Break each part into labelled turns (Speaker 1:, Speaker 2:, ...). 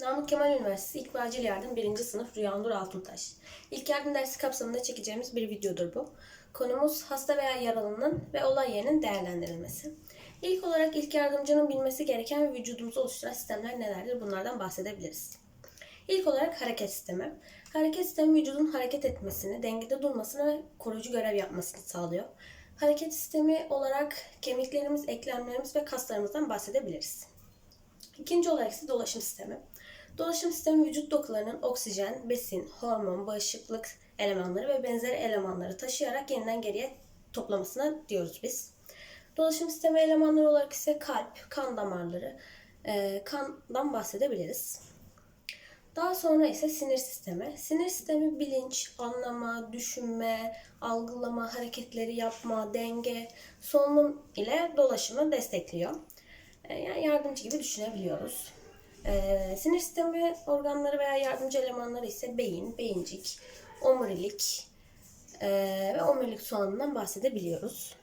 Speaker 1: Namık Kemal Üniversitesi İlk ve Acil Yardım 1. sınıf Rüyanur Altıntaş. İlk yardım dersi kapsamında çekeceğimiz bir videodur bu. Konumuz hasta veya yaralının ve olay yerinin değerlendirilmesi. İlk olarak ilk yardımcının bilmesi gereken ve vücudumuzu oluşturan sistemler nelerdir bunlardan bahsedebiliriz. İlk olarak hareket sistemi. Hareket sistemi vücudun hareket etmesini, dengede durmasını ve koruyucu görev yapmasını sağlıyor. Hareket sistemi olarak kemiklerimiz, eklemlerimiz ve kaslarımızdan bahsedebiliriz. İkinci olarak ise dolaşım sistemi. Dolaşım sistemi vücut dokularının oksijen, besin, hormon, bağışıklık elemanları ve benzeri elemanları taşıyarak yeniden geriye toplamasına diyoruz biz. Dolaşım sistemi elemanları olarak ise kalp, kan damarları, e, kandan bahsedebiliriz. Daha sonra ise sinir sistemi. Sinir sistemi bilinç, anlama, düşünme, algılama, hareketleri yapma, denge, solunum ile dolaşımı destekliyor. E, Yani yardımcı gibi düşünebiliyoruz. E, sinir sistemi organları veya yardımcı elemanları ise beyin, beyincik, omurilik e, ve omurilik soğanından bahsedebiliyoruz.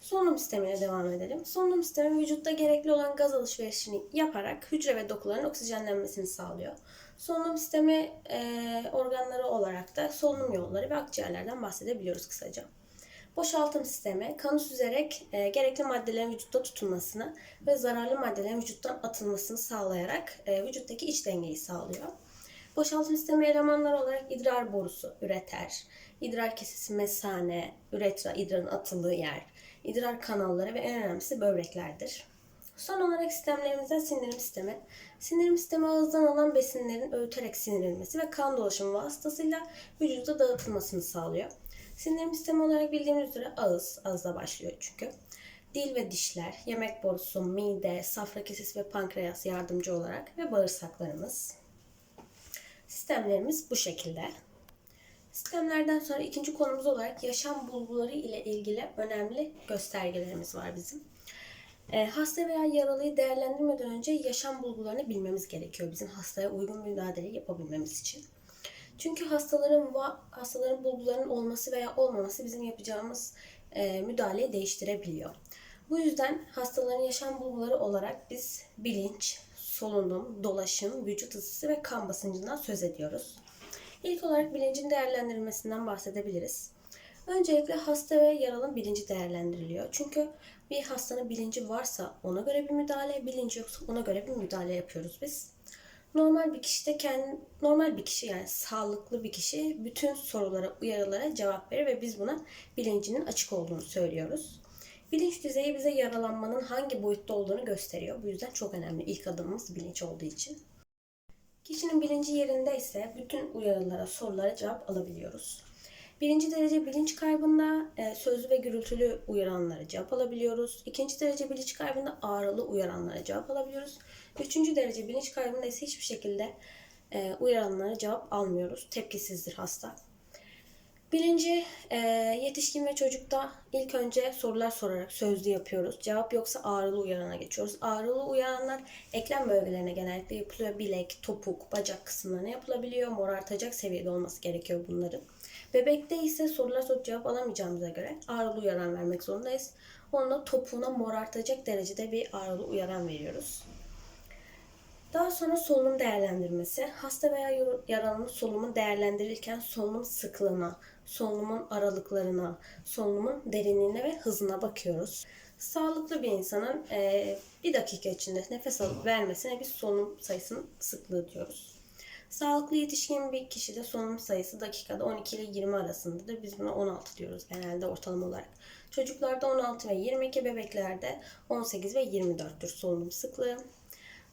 Speaker 1: Solunum sistemine devam edelim. Solunum sistemi vücutta gerekli olan gaz alışverişini yaparak hücre ve dokuların oksijenlenmesini sağlıyor. Solunum sistemi e, organları olarak da solunum yolları ve akciğerlerden bahsedebiliyoruz kısaca. Boşaltım sistemi kanı süzerek e, gerekli maddelerin vücutta tutulmasını ve zararlı maddelerin vücuttan atılmasını sağlayarak e, vücuttaki iç dengeyi sağlıyor. Boşaltım sistemi elemanları olarak idrar borusu, üreter, idrar kesesi mesane, üretra, idrarın atıldığı yer, idrar kanalları ve en önemlisi böbreklerdir. Son olarak sistemlerimizden sindirim sistemi. Sindirim sistemi ağızdan alan besinlerin öğüterek sindirilmesi ve kan dolaşımı vasıtasıyla vücuda dağıtılmasını sağlıyor. Sindirim sistemi olarak bildiğimiz üzere ağız, ağızda başlıyor çünkü. Dil ve dişler, yemek borusu, mide, safra kesesi ve pankreas yardımcı olarak ve bağırsaklarımız. Sistemlerimiz bu şekilde. Sistemlerden sonra ikinci konumuz olarak yaşam bulguları ile ilgili önemli göstergelerimiz var bizim. E, hasta veya yaralıyı değerlendirmeden önce yaşam bulgularını bilmemiz gerekiyor bizim hastaya uygun müdahale yapabilmemiz için. Çünkü hastaların va- hastaların bulgularının olması veya olmaması bizim yapacağımız e, müdahaleyi değiştirebiliyor. Bu yüzden hastaların yaşam bulguları olarak biz bilinç, solunum, dolaşım, vücut ısısı ve kan basıncından söz ediyoruz. İlk olarak bilincin değerlendirilmesinden bahsedebiliriz. Öncelikle hasta ve yaralının bilinci değerlendiriliyor. Çünkü bir hastanın bilinci varsa ona göre bir müdahale, bilinci yoksa ona göre bir müdahale yapıyoruz biz. Normal bir kişi de kendi, normal bir kişi yani sağlıklı bir kişi bütün sorulara, uyarılara cevap verir ve biz buna bilincinin açık olduğunu söylüyoruz. Bilinç düzeyi bize yaralanmanın hangi boyutta olduğunu gösteriyor. Bu yüzden çok önemli. İlk adımımız bilinç olduğu için. Kişinin bilinci yerinde ise bütün uyarılara, sorulara cevap alabiliyoruz. Birinci derece bilinç kaybında e, sözlü ve gürültülü uyaranlara cevap alabiliyoruz. İkinci derece bilinç kaybında ağrılı uyaranlara cevap alabiliyoruz. Üçüncü derece bilinç kaybında ise hiçbir şekilde e, uyaranlara cevap almıyoruz. Tepkisizdir hasta. Bilinci e, yetişkin ve çocukta ilk önce sorular sorarak sözlü yapıyoruz. Cevap yoksa ağrılı uyarana geçiyoruz. Ağrılı uyaranlar eklem bölgelerine genellikle yapılıyor. Bilek, topuk, bacak kısımlarına yapılabiliyor. Morartacak seviyede olması gerekiyor bunların. Bebekte ise sorular sorup cevap alamayacağımıza göre ağrılı uyaran vermek zorundayız. Onunla topuğuna morartacak derecede bir ağrılı uyaran veriyoruz. Daha sonra solunum değerlendirmesi. Hasta veya yaralının solunumu değerlendirirken solunum sıklığına, solunumun aralıklarına, solunumun derinliğine ve hızına bakıyoruz. Sağlıklı bir insanın e, bir dakika içinde nefes alıp vermesine biz solunum sayısının sıklığı diyoruz. Sağlıklı yetişkin bir kişide solunum sayısı dakikada 12 ile 20 arasındadır. Biz buna 16 diyoruz genelde ortalama olarak. Çocuklarda 16 ve 22, bebeklerde 18 ve 24'tür solunum sıklığı.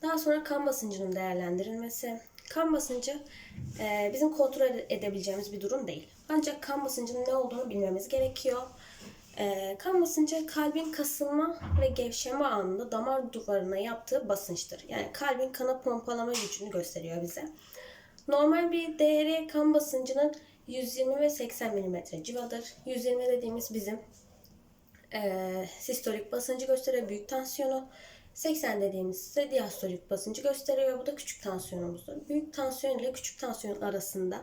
Speaker 1: Daha sonra kan basıncının değerlendirilmesi. Kan basıncı e, bizim kontrol edebileceğimiz bir durum değil. Ancak kan basıncının ne olduğunu bilmemiz gerekiyor. E, kan basıncı kalbin kasılma ve gevşeme anında damar duvarına yaptığı basınçtır. Yani kalbin kana pompalama gücünü gösteriyor bize. Normal bir değeri kan basıncının 120 ve 80 mm civadır. 120 dediğimiz bizim e, sistolik basıncı gösteriyor, büyük tansiyonu. 80 dediğimiz ise diastolik basıncı gösteriyor. Bu da küçük tansiyonumuzdur. Büyük tansiyon ile küçük tansiyon arasında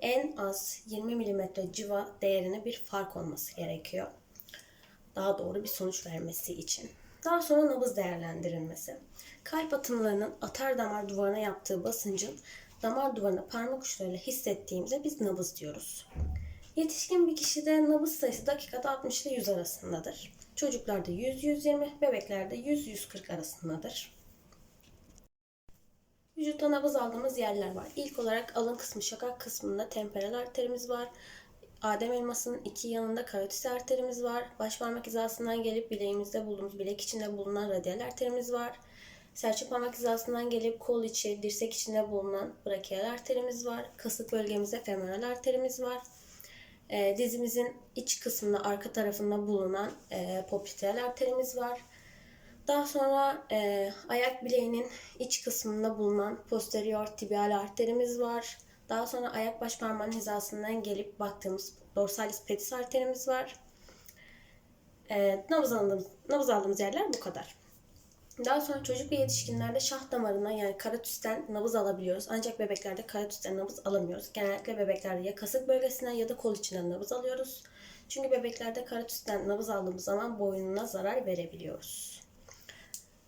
Speaker 1: en az 20 mm civa değerine bir fark olması gerekiyor. Daha doğru bir sonuç vermesi için. Daha sonra nabız değerlendirilmesi. Kalp atımlarının atar damar duvarına yaptığı basıncın damar duvarına parmak uçlarıyla hissettiğimizde biz nabız diyoruz. Yetişkin bir kişide nabız sayısı dakikada 60 ile 100 arasındadır. Çocuklarda 100-120, bebeklerde 100-140 arasındadır. Vücutta nabız aldığımız yerler var. İlk olarak alın kısmı şakak kısmında temporal arterimiz var. Adem elmasının iki yanında karotis arterimiz var. Baş parmak hizasından gelip bileğimizde bulduğumuz bilek içinde bulunan radyal arterimiz var. Serçe parmak hizasından gelip kol içi, dirsek içinde bulunan brachial arterimiz var. Kasık bölgemizde femoral arterimiz var. E, dizimizin iç kısmında arka tarafında bulunan e, popliteal arterimiz var. Daha sonra e, ayak bileğinin iç kısmında bulunan posterior tibial arterimiz var. Daha sonra ayak baş parmağının hizasından gelip baktığımız dorsalis pedis arterimiz var. E, nabız, aldığımız, nabız aldığımız yerler bu kadar. Daha sonra çocuk ve yetişkinlerde şah damarından yani karatüsten nabız alabiliyoruz. Ancak bebeklerde karatüsten nabız alamıyoruz. Genellikle bebeklerde ya kasık bölgesinden ya da kol içinden nabız alıyoruz. Çünkü bebeklerde karatüsten nabız aldığımız zaman boynuna zarar verebiliyoruz.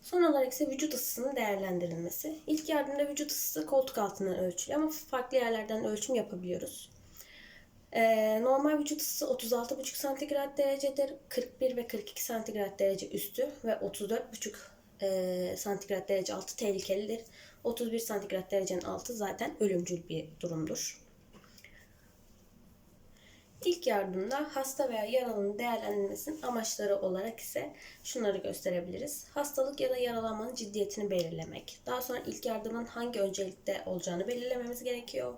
Speaker 1: Son olarak ise vücut ısısının değerlendirilmesi. İlk yardımda vücut ısısı koltuk altından ölçülüyor ama farklı yerlerden ölçüm yapabiliyoruz. Ee, normal vücut ısısı 36,5 santigrat derecedir. 41 ve 42 santigrat derece üstü ve 34,5 e, santigrat derece altı tehlikelidir. 31 santigrat derecenin altı zaten ölümcül bir durumdur. İlk yardımda hasta veya yaralının değerlendirilmesinin amaçları olarak ise şunları gösterebiliriz. Hastalık ya da yaralanmanın ciddiyetini belirlemek. Daha sonra ilk yardımın hangi öncelikte olacağını belirlememiz gerekiyor.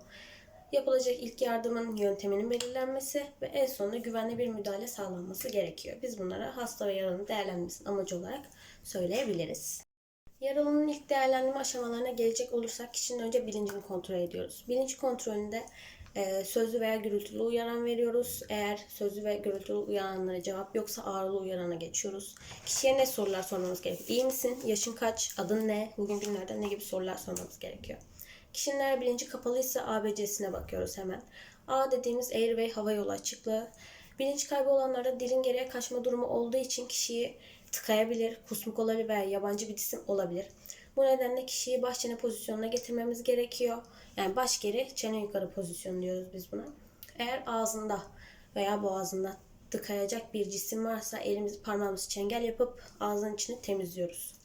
Speaker 1: Yapılacak ilk yardımın yönteminin belirlenmesi ve en sonunda güvenli bir müdahale sağlanması gerekiyor. Biz bunlara hasta ve yaralının değerlendirmesinin amacı olarak söyleyebiliriz. Yaralının ilk değerlendirme aşamalarına gelecek olursak kişinin önce bilincini kontrol ediyoruz. Bilinç kontrolünde e, sözlü veya gürültülü uyaran veriyoruz. Eğer sözlü ve gürültülü uyaranlara cevap yoksa ağrılı uyarana geçiyoruz. Kişiye ne sorular sormamız gerekiyor? İyi misin? Yaşın kaç? Adın ne? Bugün günlerden ne gibi sorular sormamız gerekiyor. Kişinin eğer bilinci kapalıysa ABC'sine bakıyoruz hemen. A dediğimiz airway hava yolu açıklığı. Bilinç kaybı olanlarda dilin geriye kaçma durumu olduğu için kişiyi tıkayabilir, kusmuk olabilir veya yabancı bir cisim olabilir. Bu nedenle kişiyi baş çene pozisyonuna getirmemiz gerekiyor. Yani baş geri, çene yukarı pozisyon diyoruz biz buna. Eğer ağzında veya boğazında tıkayacak bir cisim varsa elimiz parmağımız çengel yapıp ağzının içini temizliyoruz.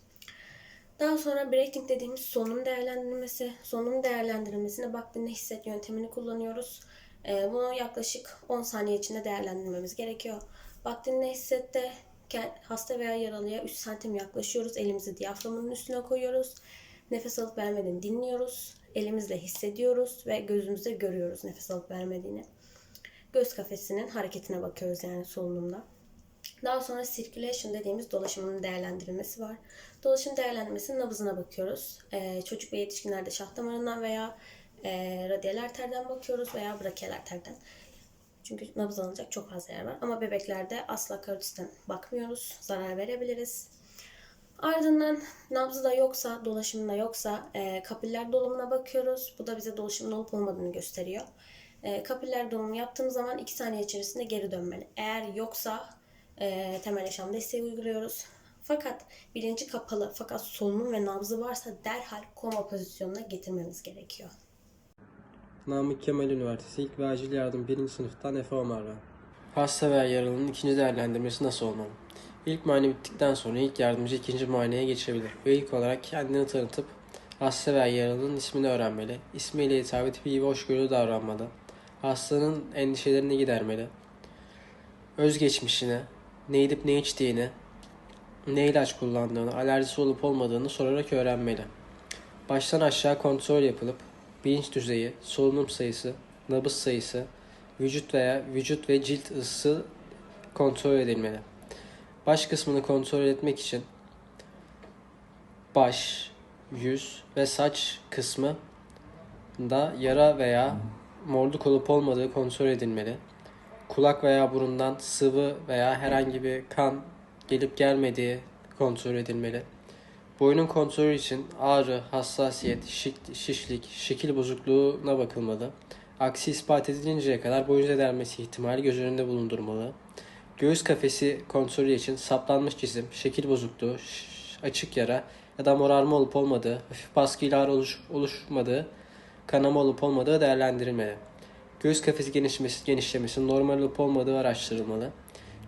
Speaker 1: Daha sonra breathing dediğimiz solunum değerlendirmesi. Solunum değerlendirmesine bak hisset yöntemini kullanıyoruz. Ee, bunu yaklaşık 10 saniye içinde değerlendirmemiz gerekiyor. Bak dinle hissette hasta veya yaralıya 3 santim yaklaşıyoruz. Elimizi diyaframının üstüne koyuyoruz. Nefes alıp vermediğini dinliyoruz. Elimizle hissediyoruz ve gözümüzle görüyoruz nefes alıp vermediğini. Göz kafesinin hareketine bakıyoruz yani solunumda. Daha sonra circulation dediğimiz dolaşımın değerlendirilmesi var. Dolaşım değerlendirmesinin nabızına bakıyoruz. Ee, çocuk ve yetişkinlerde şah damarından veya e, radyal arterden bakıyoruz veya brachial arterden. Çünkü nabız alınacak çok fazla yer var. Ama bebeklerde asla karotisten bakmıyoruz. Zarar verebiliriz. Ardından nabzı da yoksa, dolaşımda yoksa e, kapiller dolumuna bakıyoruz. Bu da bize dolaşımın olup olmadığını gösteriyor. E, kapiller dolumu yaptığımız zaman 2 saniye içerisinde geri dönmeli. Eğer yoksa e, temel yaşam desteği uyguluyoruz. Fakat bilinci kapalı fakat solunum ve nabzı varsa derhal koma pozisyonuna getirmemiz gerekiyor.
Speaker 2: Namık Kemal Üniversitesi İlk ve Acil Yardım 1. sınıftan Efe Omar ben. Hasta veya yaralının ikinci değerlendirmesi nasıl olmalı? İlk muayene bittikten sonra ilk yardımcı ikinci muayeneye geçebilir ve ilk olarak kendini tanıtıp hasta veya yaralının ismini öğrenmeli, ismiyle hitap edip iyi ve hoşgörülü davranmalı, hastanın endişelerini gidermeli, özgeçmişini, ne yedip ne içtiğini, ne ilaç kullandığını, alerjisi olup olmadığını sorarak öğrenmeli. Baştan aşağı kontrol yapılıp bilinç düzeyi, solunum sayısı, nabız sayısı, vücut veya vücut ve cilt ısısı kontrol edilmeli. Baş kısmını kontrol etmek için baş, yüz ve saç kısmı da yara veya morluk olup olmadığı kontrol edilmeli. Kulak veya burundan sıvı veya herhangi bir kan gelip gelmediği kontrol edilmeli. Boyunun kontrolü için ağrı, hassasiyet, şik- şişlik, şekil bozukluğuna bakılmalı. Aksi ispat edilinceye kadar boyun zedelenmesi ihtimali göz önünde bulundurmalı. Göğüs kafesi kontrolü için saplanmış cisim, şekil bozukluğu, açık yara ya da morarma olup olmadığı, hafif baskıyla ağrı oluş, oluşmadığı, kanama olup olmadığı değerlendirilmeli. Göğüs kafesi genişlemesi, genişlemesi normal olup olmadığı araştırılmalı.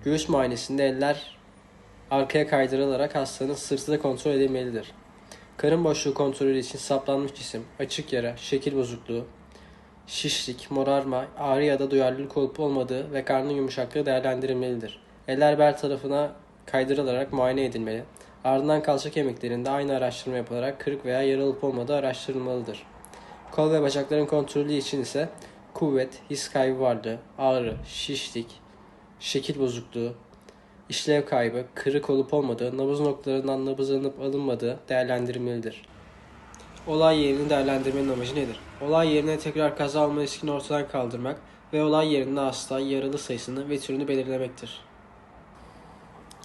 Speaker 2: Göğüs muayenesinde eller arkaya kaydırılarak hastanın sırtı da kontrol edilmelidir. Karın boşluğu kontrolü için saplanmış cisim, açık yara, şekil bozukluğu, şişlik, morarma, ağrı ya da duyarlılık olup olmadığı ve karnın yumuşaklığı değerlendirilmelidir. Eller bel tarafına kaydırılarak muayene edilmeli. Ardından kalça kemiklerinde aynı araştırma yapılarak kırık veya yara olup olmadığı araştırılmalıdır. Kol ve bacakların kontrolü için ise kuvvet, his kaybı varlığı, ağrı, şişlik, şekil bozukluğu, işlev kaybı, kırık olup olmadığı, nabız noktalarından nabız alınıp alınmadığı değerlendirilmelidir. Olay yerini değerlendirmenin amacı nedir? Olay yerine tekrar kaza alma riskini ortadan kaldırmak ve olay yerinde hasta, yaralı sayısını ve türünü belirlemektir.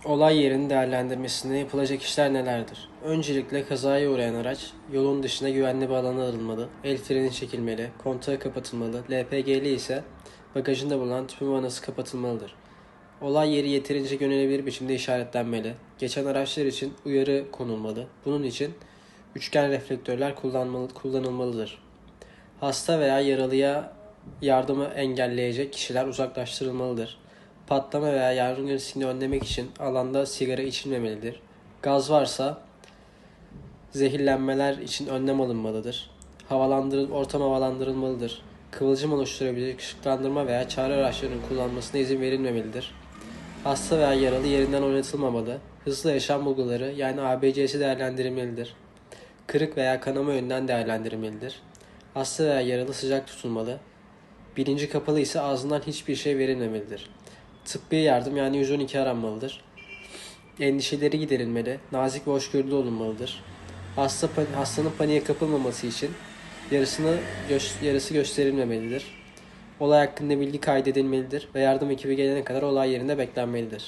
Speaker 2: Olay yerinin değerlendirmesinde yapılacak işler nelerdir? Öncelikle kazaya uğrayan araç yolun dışına güvenli bir alana alınmalı, el freni çekilmeli, kontağı kapatılmalı, LPG'li ise bagajında bulunan tüpün vanası kapatılmalıdır. Olay yeri yeterince görünebilir biçimde işaretlenmeli. Geçen araçlar için uyarı konulmalı. Bunun için üçgen reflektörler kullanılmalıdır. Hasta veya yaralıya yardımı engelleyecek kişiler uzaklaştırılmalıdır. Patlama veya yangın riskini önlemek için alanda sigara içilmemelidir. Gaz varsa zehirlenmeler için önlem alınmalıdır. Havalandırıl, ortam havalandırılmalıdır. Kıvılcım oluşturabilecek ışıklandırma veya çağrı araçlarının kullanılmasına izin verilmemelidir. Hasta veya yaralı yerinden oynatılmamalı. Hızlı yaşam bulguları yani ABC'si değerlendirilmelidir. Kırık veya kanama yönünden değerlendirilmelidir. Hasta veya yaralı sıcak tutulmalı. Bilinci kapalı ise ağzından hiçbir şey verilmemelidir. Tıbbi yardım yani 112 aranmalıdır. Endişeleri giderilmeli, nazik ve hoşgörülü olunmalıdır. Hasta, hastanın paniğe kapılmaması için yarısını yarısı gösterilmemelidir. Olay hakkında bilgi kaydedilmelidir ve yardım ekibi gelene kadar olay yerinde beklenmelidir.